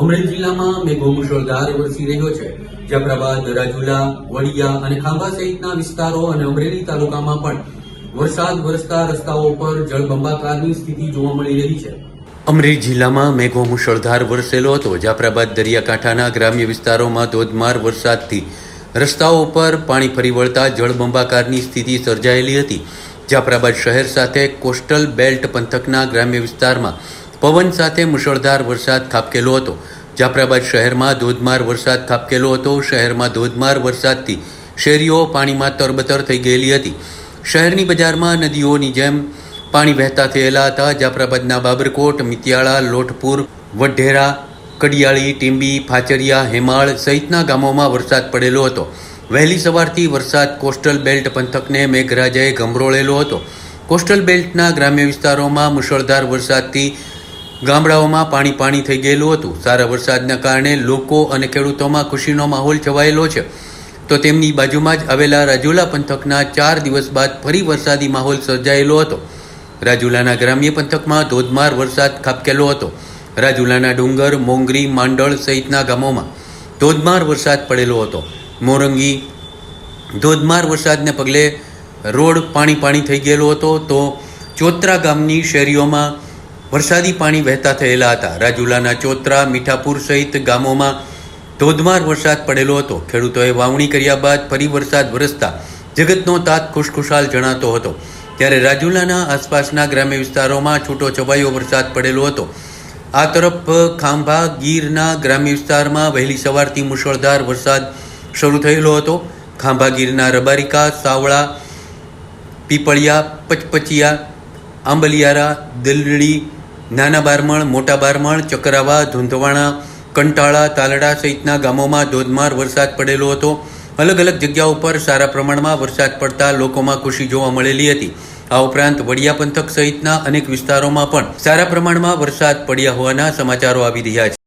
અમરેલી જિલ્લામાં મેઘો મુશળધાર વરસી રહ્યો છે. જાફરાબાદ, રાજુલા, વડિયા અને ખાંભા સહિતના વિસ્તારો અને અમરેલી તાલુકામાં પણ વરસાદ વરસતા રસ્તાઓ પર જળબંબાકારની સ્થિતિ જોવા મળી રહી છે. અમરેલી જિલ્લામાં મેઘો મુશળધાર વરસેલો હતો. જાફરાબાદ, દરિયાકાંઠાના ગ્રામ્ય વિસ્તારોમાં ધોધમાર વરસાદથી રસ્તાઓ પર પાણી ફરી વળતા જળબંબાકારની સ્થિતિ સર્જાયેલી હતી. જાફરાબાદ શહેર સાથે કોસ્ટલ બેલ્ટ પંથકના ગ્રામ્ય વિસ્તારમાં પવન સાથે મુશળધાર વરસાદ ખાબકેલો હતો. જાફરાબાદ શહેરમાં ધોધમાર વરસાદ ખાબકેલો હતો. શહેરમાં ધોધમાર વરસાદથી શેરીઓ પાણીમાં તરબતર થઈ ગયેલી હતી. શહેરની બજારમાં નદીઓની જેમ પાણી વહેતા થયેલા હતા. જાફરાબાદના બાબરકોટ, મિતિયાળા, લોટપુર, વઢેરા, કડિયાળી, ટીંબી, ફાચરિયા, હેમાળ સહિતના ગામોમાં વરસાદ પડેલો હતો. વહેલી સવારથી વરસાદ કોસ્ટલ બેલ્ટ પંથકને મેઘરાજાએ ગમરોળેલો હતો. કોસ્ટલ બેલ્ટના ગ્રામ્ય વિસ્તારોમાં મુશળધાર વરસાદથી ગામડાઓમાં પાણી પાણી થઈ ગયેલું હતું. સારા વરસાદના કારણે લોકો અને ખેડૂતોમાં ખુશીનો માહોલ છવાયેલો છે. તો તેમની બાજુમાં જ આવેલા રાજુલા પંથકના ચાર દિવસ બાદ ફરી વરસાદી માહોલ સર્જાયેલો હતો. રાજુલાના ગ્રામ્ય પંથકમાં ધોધમાર વરસાદ ખાબકેલો હતો. રાજુલાના ડુંગર, મોંગરી, માંડળ સહિતના ગામોમાં ધોધમાર વરસાદ પડેલો હતો. મોરંગી ધોધમાર વરસાદને પગલે રોડ પાણી પાણી થઈ ગયેલો હતો. તો ચોત્રા ગામની શેરીઓમાં વરસાદી પાણી વહેતા થયેલા હતા. રાજુલાના ચોત્રા, મીઠાપુર સહિત ગામોમાં ધોધમાર વરસાદ પડેલો હતો. ખેડૂતોએ વાવણી કર્યા બાદ ફરી વરસાદ વરસતા જગતનો તાત ખુશખુશાલ જણાતો હતો. ત્યારે રાજુલાના આસપાસના ગ્રામ્ય વિસ્તારોમાં છૂટો છવાયો વરસાદ પડેલો હતો. આ તરફ ખાંભા, ગીરના ગ્રામ્ય વિસ્તારમાં વહેલી સવારથી મુશળધાર વરસાદ શરૂ થયેલો હતો. ખાંભા, ગીરના રબારિકા, સાવળા, પીપળિયા, પચપચિયા, આંબલિયારા, દિલડી નાના બારમણ મોટા બારમણ ચકરાવા, ધુંધવાણા, કંટાળા, તાલડા સહિતના ગામોમાં ધોધમાર વરસાદ પડેલો હતો. અલગ અલગ જગ્યાઓ પર સારા પ્રમાણમાં વરસાદ પડતા લોકોમાં ખુશી જોવા મળેલી હતી. આ ઉપરાંત વડિયા પંથક સહિતના અનેક વિસ્તારોમાં પણ સારા પ્રમાણમાં વરસાદ પડ્યા હોવાના સમાચારો આવી રહ્યા છે.